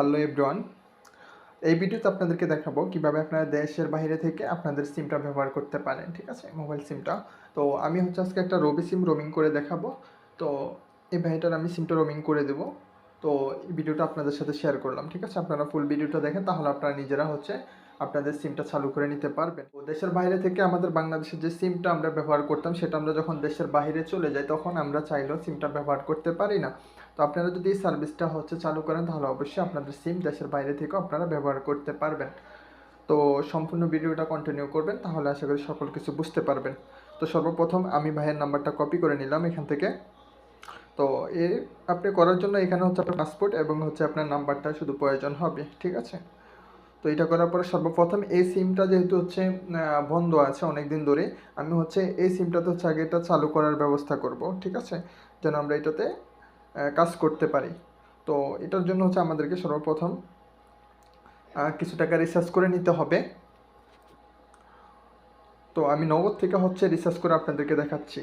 Hello everyone এই ভিডিওতে আপনাদেরকে দেখাবো কীভাবে আপনারা দেশের বাইরে থেকে আপনাদের সিমটা ব্যবহার করতে পারেন, ঠিক আছে? মোবাইল সিমটা। তো আমি হচ্ছে আজকে একটা রবি সিম রোমিং করে দেখাবো। তো এই ভাইটার আমি সিমটা রোমিং করে দেবো। তো এই ভিডিওটা আপনাদের সাথে শেয়ার করলাম, ঠিক আছে? আপনারা ফুল ভিডিওটা দেখেন, তাহলে আপনারা নিজেরা হচ্ছে আপনাদের সিমটা চালু করে নিতে পারবেন। তো দেশের বাইরে থেকে আমাদের বাংলাদেশের যে সিমটা আমরা ব্যবহার করতাম, সেটা আমরা যখন দেশের বাইরে চলে যাই, তখন আমরা চাইলেও সিমটা ব্যবহার করতে পারি না। তো আপনারা যদি এই সার্ভিসটা হচ্ছে চালু করেন, তাহলে অবশ্যই আপনাদের সিম দেশের বাইরে থেকেও আপনারা ব্যবহার করতে পারবেন। তো সম্পূর্ণ ভিডিওটা কন্টিনিউ করবেন, তাহলে আশা করি সকল কিছু বুঝতে পারবেন। তো সর্বপ্রথম আমি ভাইয়ের নাম্বারটা কপি করে নিলাম এখান থেকে। তো এ, আপনি করার জন্য এখানে হচ্ছে আপনার পাসপোর্ট এবং হচ্ছে আপনার নাম্বারটা শুধু প্রয়োজন হবে, ঠিক আছে? তো এটা করার পরে সর্বপ্রথম এই সিমটা যেহেতু হচ্ছে বন্ধ আছে অনেক দিন ধরে, আমি হচ্ছে এই সিমটাতে হচ্ছে আগে এটা চালু করার ব্যবস্থা করব, ঠিক আছে? যেন আমরা এটাতে কাজ করতে পারি। তো এটার জন্য হচ্ছে আমাদেরকে সর্বপ্রথম কিছু টাকা রিচার্জ করে নিতে হবে। তো আমি নগদ থেকে হচ্ছে রিচার্জ করে আপনাদেরকে দেখাচ্ছি।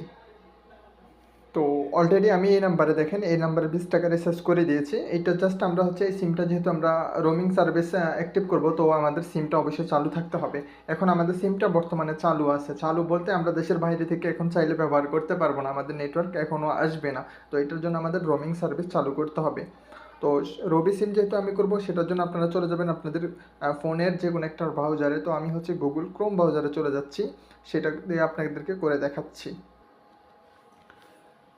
তো অলরেডি আমি এই নাম্বারে দেখেন, এই নাম্বারে বিশ টাকা রিচার্জ করে দিয়েছি। এটা জাস্ট আমরা হচ্ছে এই সিমটা যেহেতু আমরা রোমিং সার্ভিস অ্যাক্টিভ করব, তো আমাদের সিমটা অবশ্যই চালু থাকতে হবে। এখন আমাদের সিমটা বর্তমানে চালু আছে। চালু বলতে আমরা দেশের বাইরে থেকে এখন চাইলে ব্যবহার করতে পারব না। আমাদের নেটওয়ার্ক এখনও আসবে না। তো এটার জন্য আমাদের রোমিং সার্ভিস চালু করতে হবে। তো রবি সিম যেহেতু আমি করব, সেটার জন্য আপনারা চলে যাবেন আপনাদের ফোনের যে কোনো একটা ব্রাউজারে তো আমি হচ্ছে গুগল ক্রোম ব্রাউজারে চলে যাচ্ছি। সেটা দিয়ে আপনাদেরকে করে দেখাচ্ছি।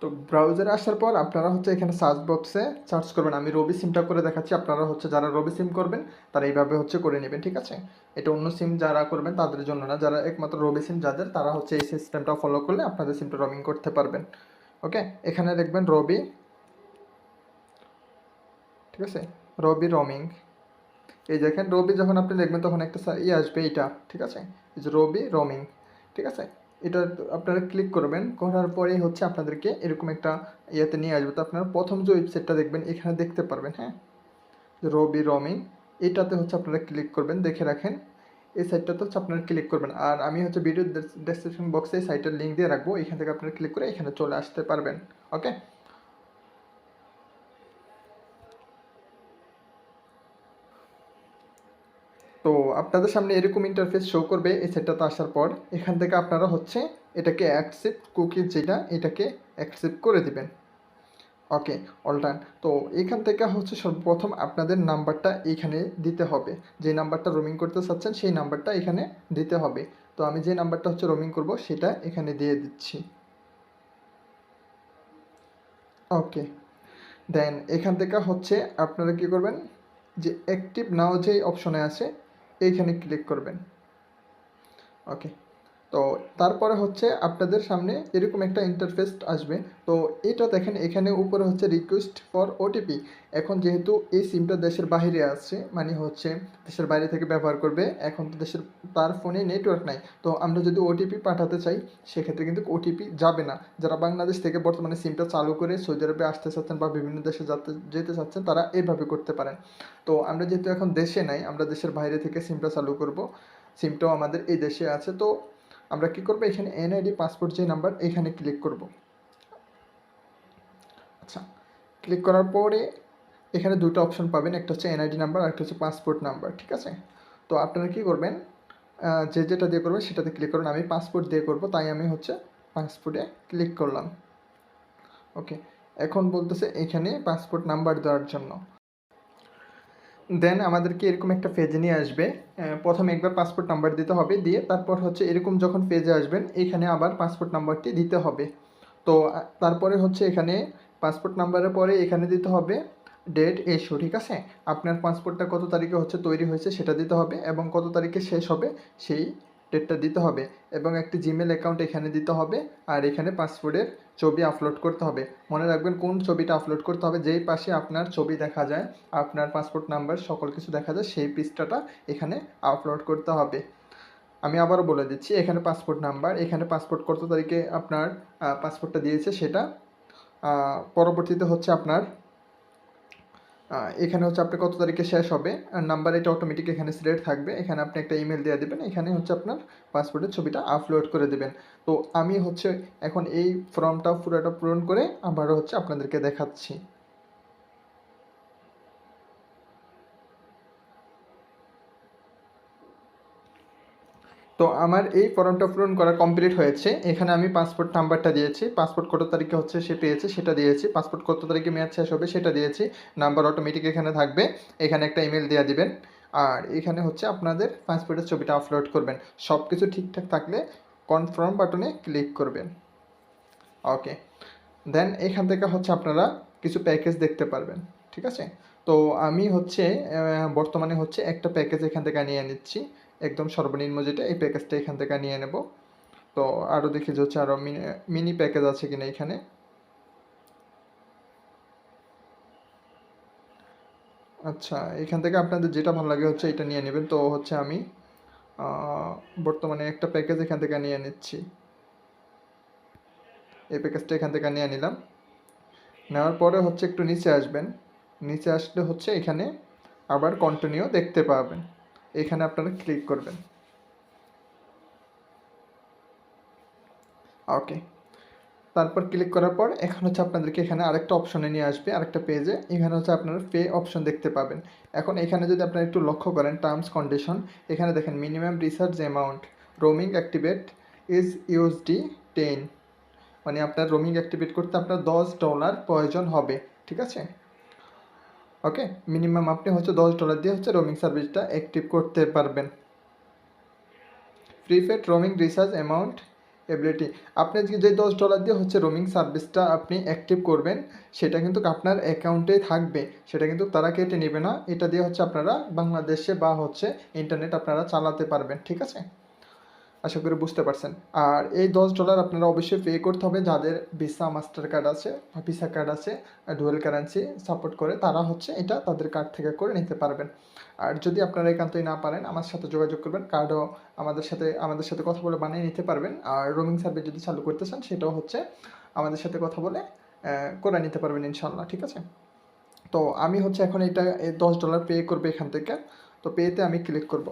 তো ব্রাউজারে আসার পর আপনারা হচ্ছে এখানে সার্চ বক্সে সার্চ করবেন। আমি রবি সিমটা করে দেখাচ্ছি। আপনারা হচ্ছে যারা রবি সিম করবেন, তারা এইভাবে হচ্ছে করে নেবেন, ঠিক আছে? এটা অন্য সিম যারা করবেন, তাদের জন্য না। যারা একমাত্র রবি সিম যাদের, তারা হচ্ছে এই সিস্টেমটা ফলো করলে আপনাদের সিমটা রোমিং করতে পারবেন। ওকে এখানে দেখবেন রবি, ঠিক আছে? রবি রমিং এই দেখেন রবি যখন আপনি দেখবেন, তখন একটা ইয়ে আসবে এইটা, ঠিক আছে? রবি রমিং ঠিক আছে? এটা আপনারা ক্লিক করবেন, করার পরেই হচ্ছে আপনাদেরকে এরকম একটা ইয়েতে নিয়ে আসবে। তো আপনারা প্রথম যে ওয়েবসাইটটা দেখবেন, এখানে দেখতে পারবেন হ্যাঁ? রবি রমিং এটাতে হচ্ছে আপনারা ক্লিক করবেন, দেখে রাখেন। এই সাইটটাতে হচ্ছে আপনারা ক্লিক করবেন। আর আমি হচ্ছে ভিডিও ডেসক্রিপশন বক্সে এই সাইটের লিঙ্ক দিয়ে রাখব। এখান থেকে আপনারা ক্লিক করে এখানে চলে আসতে পারবেন ওকে তো আপনাদের সামনে এরকম ইন্টারফেস শো করবে, এই সেটটাতে আসার পর। এখান থেকে আপনারা হচ্ছে এটাকে অ্যাকসেপ্ট কুকি যেটা, এটাকে অ্যাকসেপ্ট করে দিবেন। ওকে অলটান তো এখান থেকে হচ্ছে সর্বপ্রথম আপনাদের নাম্বারটা এইখানে দিতে হবে। যে নাম্বারটা রোমিং করতে চাচ্ছেন, সেই নাম্বারটা এখানে দিতে হবে। তো আমি যে নাম্বারটা হচ্ছে রোমিং করব, সেটা এখানে দিয়ে দিচ্ছি। ওকে দেন এখান থেকে হচ্ছে আপনারা কি করবেন? যে অ্যাক্টিভ নাও যে অপশনে আছে এইখানে ক্লিক করবেন। ওকে তো তারপরে হচ্ছে আপনাদের সামনে এরকম একটা ইন্টারফেস আসবে। তো এটা দেখেন, এখানে উপরে হচ্ছে রিকোয়েস্ট ফর ওটিপি এখন যেহেতু এই সিমটা দেশের বাইরে আছে মানে হচ্ছে দেশের বাইরে থেকে ব্যবহার করবে, এখন তো দেশের তার ফোনে নেটওয়ার্ক নাই। তো আমরা যদি ওটিপি পাঠাতে চাই, সেক্ষেত্রে কিন্তু ওটিপি যাবে না। যারা বাংলাদেশ থেকে বর্তমানে সিমটা চালু করে সৌদি আরবে আসতে চাচ্ছেন বা বিভিন্ন দেশে যাতে, যেতে চাচ্ছেন, তারা এইভাবে করতে পারেন। তো আমরা যেহেতু এখন দেশে নাই, আমরা দেশের বাইরে থেকে সিমটা চালু করব। সিমটাও আমাদের এই দেশে আছে। তো আমরা কি করব? এখানে এনআইডি পাসপোর্ট যে নাম্বার এখানে ক্লিক করব। আচ্ছা ক্লিক করার পরে এখানে দুটো অপশন পাবেন, একটা হচ্ছে এনআইডি নাম্বার আর একটা হচ্ছে পাসপোর্ট নাম্বার ঠিক আছে? তো আপনারা কি করবেন? যে যেটা দিয়ে করবেন, সেটাতে ক্লিক করুন। আমি পাসপোর্ট দিয়ে করব, তাই আমি হচ্ছে পাসপোর্টে ক্লিক করলাম। ওকে এখন বলতেছে এখানে পাসপোর্ট নাম্বার দেওয়ার জন্য। দেন আমাদেরকে এরকম একটা পেজে নিয়ে আসবে। প্রথম প্রথমে একবার পাসপোর্ট নাম্বার দিতে হবে। দিয়ে তারপর হচ্ছে এরকম যখন ফেজে আসবেন, এখানে আবার পাসপোর্ট নাম্বারটি দিতে হবে। তো তারপরে হচ্ছে এখানে পাসপোর্ট নাম্বারের পরে এখানে দিতে হবে ডেট এসো ঠিক আছে? আপনার পাসপোর্টটা কত তারিখে হচ্ছে তৈরি হয়েছে সেটা দিতে হবে এবং কত তারিখে শেষ হবে সেই ডেটটা দিতে হবে এবং একটি জিমেল অ্যাকাউন্ট এখানে দিতে হবে আর এখানে পাসপোর্টের ছবি আপলোড করতে হবে। মনে রাখবেন কোন ছবিটা আপলোড করতে হবে? যেই পাশে আপনার ছবি দেখা যায়, আপনার পাসপোর্ট নাম্বার সকল কিছু দেখা যায়, সেই পৃষ্ঠাটা এখানে আপলোড করতে হবে। আমি আবারও বলে দিচ্ছি, এখানে পাসপোর্ট নাম্বার এখানে পাসপোর্ট কত তারিখে আপনার পাসপোর্টটা দিয়েছে সেটা পরবর্তীতে হচ্ছে আপনার এখানে হচ্ছে আপনার কত তারিখে শেষ হবে? আর নাম্বার এটা অটোমেটিক এখানে সিলেক্ট থাকবে। এখানে আপনি একটা ইমেল দিয়ে দেবেন। এখানে হচ্ছে আপনার পাসপোর্টের ছবিটা আপলোড করে দেবেন। তো আমি হচ্ছে এখন এই ফর্মটা পুরোটা পূরণ করে আবারও হচ্ছে আপনাদেরকে দেখাচ্ছি। তো আমার এই ফর্মটা পূরণ করা কমপ্লিট হয়েছে। এখানে আমি পাসপোর্ট নাম্বারটা দিয়েছি। পাসপোর্ট কত তারিখে হচ্ছে সে পেয়েছে, সেটা দিয়েছি। পাসপোর্ট কত তারিখে মেয়াদ শেষ হবে, সেটা দিয়েছি। নাম্বার অটোমেটিক এখানে থাকবে। এখানে একটা ইমেল দিয়ে দিবেন। আর এখানে হচ্ছে আপনাদের পাসপোর্টের ছবিটা আপলোড করবেন। সব কিছু ঠিকঠাক থাকলে কনফার্ম বাটনে ক্লিক করবেন। ওকে দেন এখান থেকে হচ্ছে আপনারা কিছু প্যাকেজ দেখতে পারবেন। ঠিক আছে? তো আমি হচ্ছে বর্তমানে হচ্ছে একটা প্যাকেজ এখান থেকে নিয়ে নিচ্ছি। একদম সর্বনিম্ন যেটা, এই প্যাকেজটা এখান থেকে নিয়ে নেব। তো আরও দেখি যে হচ্ছে আরও মিনি প্যাকেজ আছে কিনা এখানে। আচ্ছা এখান থেকে আপনাদের যেটা ভালো লাগে হচ্ছে এটা নিয়ে নেবেন। তো হচ্ছে আমি বর্তমানে একটা প্যাকেজ এখান থেকে নিয়ে নিচ্ছি। এই প্যাকেজটা এখান থেকে নিয়ে নিলাম। নেওয়ার পরে হচ্ছে একটু নিচে আসবেন। নিচে আসলে হচ্ছে এখানে আবার কন্টিনিউ দেখতে পাবেন। এখানে আপনারা ক্লিক করবেন। ওকে তারপর ক্লিক করার পর এখন হচ্ছে আপনাদেরকে এখানে আরেকটা অপশনে নিয়ে আসবে, আরেকটা পেজে এখানে হচ্ছে আপনারা পে অপশন দেখতে পাবেন। এখন এখানে যদি আপনারা একটু লক্ষ্য করেন টার্মস কন্ডিশন এখানে দেখেন minimum research amount roaming activate is USD ten মানে আপনার রোমিং অ্যাক্টিভেট করতে আপনার দশ ডলার প্রয়োজন হবে, ঠিক আছে? ওকে মিনিমাম আপনি হচ্ছে দশ ডলার দিয়ে হচ্ছে রোমিং সার্ভিসটা অ্যাক্টিভ করতে পারবেন। Prepaid roaming recharge amount ability আপনি যে দশ ডলার দিয়ে হচ্ছে রোমিং সার্ভিসটা আপনি অ্যাক্টিভ করবেন, সেটা কিন্তু আপনার অ্যাকাউন্টে থাকবে। সেটা কিন্তু তারা কেটে নেবে না। এটা দিয়ে হচ্ছে আপনারা বাংলাদেশে বা হচ্ছে ইন্টারনেট আপনারা চালাতে পারবেন। ঠিক আছে? আশা করি বুঝতে পারছেন। আর এই দশ ডলার আপনারা অবশ্যই পে করতে হবে যাদের ভিসা মাস্টার কার্ড আছে ভিসা কার্ড আছে ডুয়েল কারেন্সি সাপোর্ট করে তারা হচ্ছে এটা তাদের কার্ড থেকে করে নিতে পারবেন। আর যদি আপনারা একান্তই না পারেন, আমার সাথে যোগাযোগ করবেন কার্ডও আমাদের সাথে আমাদের সাথে কথা বলে বানিয়ে নিতে পারবেন। আর রোমিং সার্ভিস যদি চালু করতে চান, সেটাও হচ্ছে আমাদের সাথে কথা বলে করে নিতে পারবেন ইনশাল্লাহ ঠিক আছে? তো আমি হচ্ছে এখন এটা দশ ডলার পে করব এখান থেকে। তো পেতে আমি ক্লিক করব।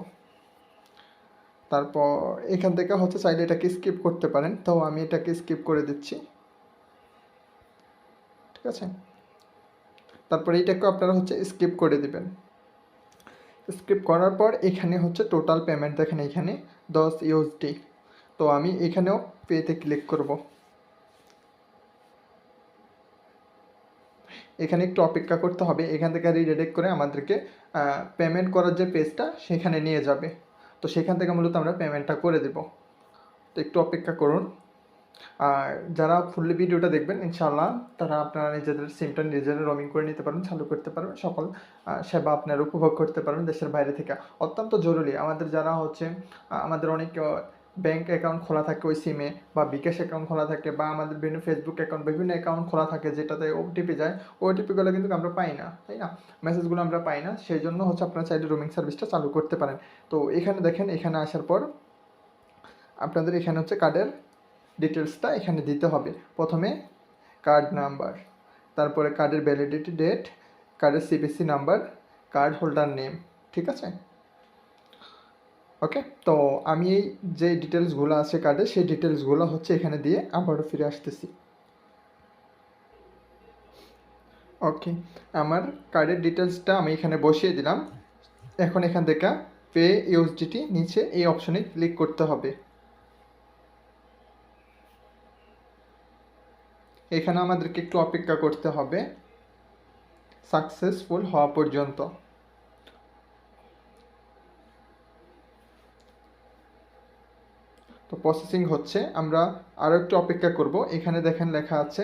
তারপর এখান থেকে হচ্ছে চাইলে এটাকে স্কিপ করতে পারেন। তো আমি এটাকে স্কিপ করে দিচ্ছি। ঠিক আছে? তারপর এইটাকে আপনারা হচ্ছে স্কিপ করে দিবেন। স্কিপ করার পর এখানে হচ্ছে টোটাল পেমেন্ট দেখেন এখানে দশ ইউএসডি তো আমি এখানেও পেতে ক্লিক করব। এখানে একটু অপেক্ষা করতে হবে। এখান থেকে রিডাইরেক্ট করে আমাদেরকে পেমেন্ট করার যে পেজটা সেখানে নিয়ে যাবে। তো সেখান থেকে মূলত আমরা পেমেন্টটা করে দেব। তো একটু অপেক্ষা করুন। আর যারা ফুললি ভিডিওটা দেখবেন ইনশাল্লাহ তারা আপনারা নিজেদের সিমটা নিজেরা রোমিং করে নিতে পারবেন, চালু করতে পারবেন। সকল সেবা আপনারা উপভোগ করতে পারবেন দেশের বাইরে থেকে। অত্যন্ত জরুরি। আমাদের যারা হচ্ছে আমাদের অনেক ব্যাংক অ্যাকাউন্ট খোলা থাকে ওই সিমে বা বিকাশ অ্যাকাউন্ট খোলা থাকে বা আমাদের বিভিন্ন ফেসবুক অ্যাকাউন্ট বিভিন্ন অ্যাকাউন্ট খোলা থাকে যেটাতে ওটিপি যায় ওটিপিগুলো কিন্তু আমরা পাই না, তাই না? মেসেজগুলো আমরা পাই না সেই জন্য হচ্ছে আপনারা চাইলে রোমিং সার্ভিসটা চালু করতে পারেন। তো এখানে দেখেন, এখানে আসার পর আপনাদের এখানে হচ্ছে কার্ডের ডিটেলসটা এখানে দিতে হবে। প্রথমে কার্ড নাম্বার তারপরে কার্ডের ভ্যালিডিটি ডেট কার্ডের CBC number card holder name ঠিক আছে? ওকে তো আমি এই যে ডিটেলসগুলো আছে কার্ডে সেই ডিটেলসগুলো হচ্ছে এখানে দিয়ে আবারও ফিরে আসতেছি। ওকে আমার কার্ডের ডিটেলসটা আমি এখানে বসিয়ে দিলাম। এখন এখান থেকে পে ইউএসডিটি নিচে এই অপশনে ক্লিক করতে হবে। এখানে আমাদেরকে একটু অপেক্ষা করতে হবে। সাকসেসফুল হওয়া পর্যন্ত। প্রসেসিং হচ্ছে, আমরা আরও একটু অপেক্ষা করব। এখানে দেখেন লেখা আছে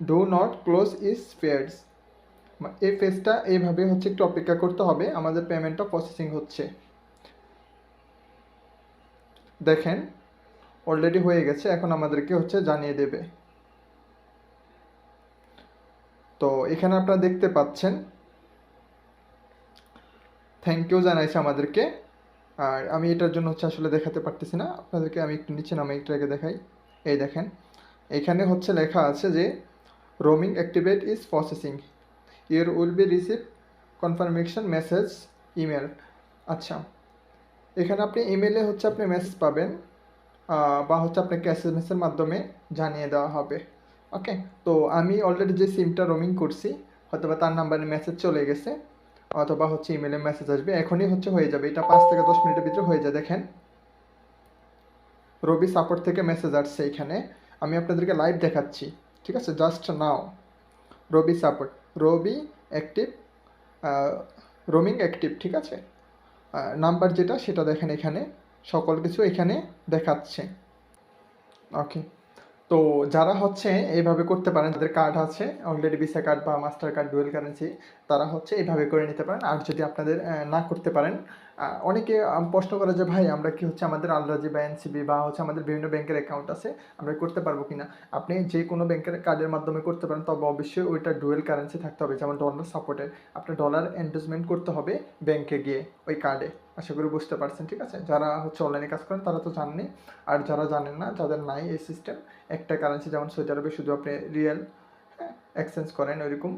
do not close is fares এই ফেজটা এইভাবে হচ্ছে একটু অপেক্ষা করতে হবে, আমাদের পেমেন্টটা প্রসেসিং হচ্ছে। দেখেন অলরেডি হয়ে গেছে, এখন আমাদেরকে হচ্ছে জানিয়ে দেবে। তো এখানে আপনারা দেখতে পাচ্ছেন থ্যাংক ইউ জানাইছে আমাদেরকে। আর আমি এটার জন্য হচ্ছে আসলে দেখাতে পারতেছি না। আপনাদেরকে আমি একটু নিচে নামে আগে দেখাই। এই দেখেন, এখানে হচ্ছে লেখা আছে যে roaming activate is processing your will be receive confirmation message email আচ্ছা এখানে আপনি ইমেলে হচ্ছে আপনি মেসেজ পাবেন বা হচ্ছে আপনাকে এস এম এসের মাধ্যমে জানিয়ে দেওয়া হবে। ওকে তো আমি অলরেডি যে সিমটা রোমিং করছি হয়তো বা তার নাম্বারে মেসেজ চলে গেছে। অথবা হচ্ছে ইমেলে মেসেজ আসবে। এখনই হচ্ছে হয়ে যাবে। এটা পাঁচ থেকে দশ মিনিটের ভিতরে হয়ে যায়। দেখেন, রবি সাপোর্ট থেকে মেসেজ আসছে এখানে। আমি আপনাদেরকে লাইভ দেখাচ্ছি। ঠিক আছে? Just now Robi support Robi active roaming active ঠিক আছে? নাম্বার যেটা, সেটা দেখেন এখানে। সকল কিছু এখানে দেখাচ্ছে। ওকে তো যারা হচ্ছে এইভাবে করতে পারেন, যাদের কার্ড আছে অলরেডি ভিসা কার্ড বা মাস্টার কার্ড ডুয়েল কারেন্সি তারা হচ্ছে এইভাবে করে নিতে পারেন। আর যদি আপনাদের না করতে পারেন অনেকে প্রশ্ন করে যে, ভাই, আমরা কি হচ্ছে আমাদের আলরাজি বা এনসিবি বা হচ্ছে আমাদের বিভিন্ন ব্যাংকের অ্যাকাউন্ট আছে, আমরা করতে পারব কিনা? আপনি যে কোনো ব্যাংকের কার্ডের মাধ্যমে করতে পারেন, তবে অবশ্যই ওইটা ডুয়েল কারেন্সি থাকতে হবে, যেমন ডলার সাপোর্টের আপনার ডলার এন্ডোজমেন্ট করতে হবে ব্যাংকে গিয়ে ওই কার্ডে আশা করি বুঝতে পারছেন, ঠিক আছে? যারা হচ্ছে অনলাইনে কাজ করেন, তারা তো জানেনি আর যারা জানেন না, যাদের নাই এই সিস্টেম একটা কারেন্সি যেমন সৌদি আরবে শুধু আপনি রিয়েল এক্সচেঞ্জ করেন, ওইরকম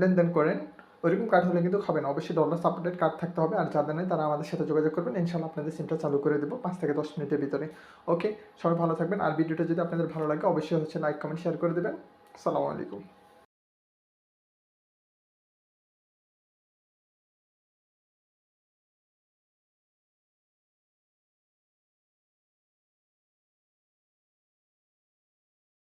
লেনদেন করেন। ওইরকম কার্ড হলে কিন্তু হবে না অবশ্যই ডলার সাপোর্টেড কার্ড থাকতে হবে। আর যাদের নেই, তারা আমাদের সাথে যোগাযোগ করবেন। ইনশাল্লাহ আপনাদের সিমটা চালু করে দেবো পাঁচ থেকে দশ মিনিটের ভিতরে। ওকে সবাই ভালো থাকবেন। আর ভিডিওটা যদি আপনাদের ভালো লাগে, অবশ্যই হচ্ছে লাইক কমেন্ট শেয়ার করে দেবেন। সালামু আলাইকুম।